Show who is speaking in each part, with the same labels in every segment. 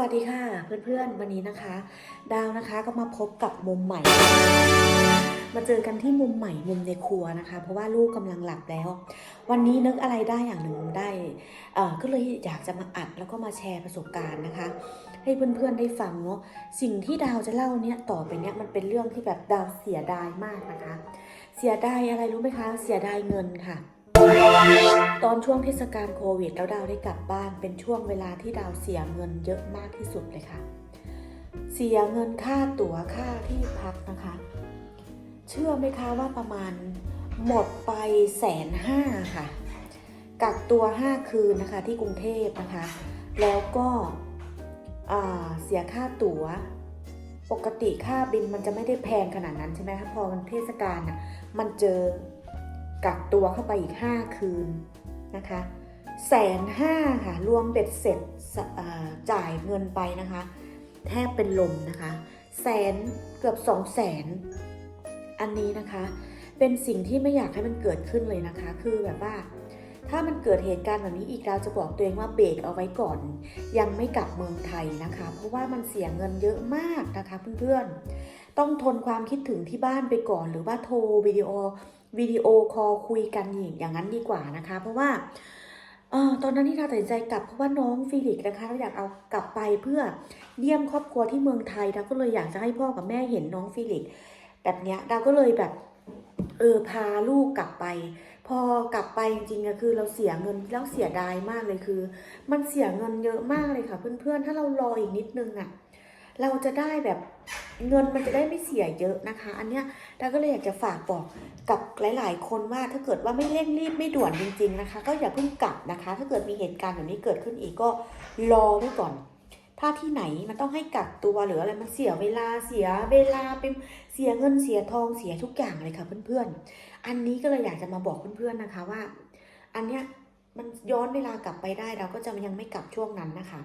Speaker 1: วัสดีค่ะเพื่อนๆวันนี้นะคะ ดาวนะคะก็มาพบกับมุมใหม่ มาเจอกันที่มุมใหม่มุมในครัวนะคะ เพราะว่าลูกกำลังหลับแล้ว วันนี้นึกอะไรได้อย่างหนึ่งได้เอ่อก็เลยอยากจะมาอัดแล้วก็มาแชร์ประสบการณ์นะคะ ให้เพื่อนๆได้ฟังเนาะสิ่งที่ดาวจะเล่าเนี่ยต่อไปเนี่ยมันเป็นเรื่องที่แบบดาวเสียดายมากนะคะ เสียดายอะไรรู้ไหมคะ เสียดายเงินค่ะ ตอนช่วงเทศกาลโควิดแล้วดาวได้กลับบ้าน เป็นช่วงเวลาที่ดาวเสียเงินเยอะมากที่สุดเลยค่ะ เสียเงินค่าตั๋วค่าที่พักนะคะ เชื่อไหมคะว่าประมาณหมดไปแสนห้าค่ะ กักตัว 5 คืนนะคะที่กรุงเทพนะคะ แล้วก็เสียค่าตั๋ว ปกติค่าบินมันจะไม่ได้แพงขนาดนั้นใช่ไหมคะพอมันเทศกาลอะมันเจอ กักตัวเข้าไปอีก 5 คืนนะคะแสนห้าค่ะรวมเบ็ดเสร็จจ่ายเงินไปนะคะ แทบเป็นลมนะคะแสนเกือบสองแสนอันนี้นะคะ เป็นสิ่งที่ไม่อยากให้มันเกิดขึ้นเลยนะคะ คือแบบว่า ถ้ามันเกิดเหตุการณ์แบบนี้อีกเราจะบอกตัวเองว่าเบรกเอาไว้ก่อน ยังไม่กลับเมืองไทยนะคะ เพราะว่ามันเสียเงินเยอะมากนะคะเพื่อนๆต้องทนความคิดถึงที่บ้านไปก่อนหรือว่าโทรวิดีโอ วิดีโอคอลคุยกันอย่างนั้นดีกว่านะคะ เพราะว่าออตอนนั้นที่เราตัดสินใจกลับเพราะว่าน้องฟิลิกนะคะเราอยากเอากลับไปเพื่อเยี่ยมครอบครัวที่เมืองไทยเราก็เลยอยากจะให้พ่อกับแม่เห็นน้องฟิลิกแบบเนี้ยเราก็เลยแบบเออพาลูกกลับไป พอกลับไปจริงๆอะคือเราเสียเงินแล้วเสียดายมากเลยคือ มันเสียเงินเยอะมากเลยค่ะ เพื่อนๆถ้าเรารออีกนิดนึงอะเราจะได้แบบ เงินมันจะได้ไม่เสียเยอะนะคะ อันเนี้ยเราก็เลยอยากจะฝากบอกกับหลาย ๆ คนว่าถ้าเกิดว่าไม่เร่งรีบไม่ด่วนจริง ๆนะคะ ก็อย่าเพิ่งกลับนะคะ ถ้าเกิดมีเหตุการณ์แบบนี้เกิดขึ้นอีกก็รอไว้ก่อน ถ้าที่ไหนมันต้องให้กักตัวหรืออะไรมันเสียเวลาเสียเวลาเป็นเสียเงินเสียทองเสียทุกอย่างเลยค่ะเพื่อนๆ อันนี้ก็เลยอยากจะมาบอกเพื่อนๆนะคะว่า อันเนี้ยมันย้อนเวลากลับไปได้เราก็จะยังไม่กลับช่วงนั้นนะคะ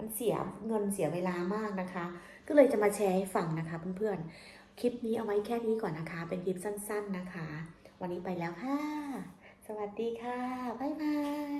Speaker 1: มันเสียเงินเสียเวลามากนะคะ ก็เลยจะมาแชร์ให้ฟังนะคะเพื่อนๆ คลิปนี้เอาไว้แค่นี้ก่อนนะคะ เป็นคลิปสั้น ๆนะคะ วันนี้ไปแล้วค่ะ สวัสดีค่ะ บ๊ายบาย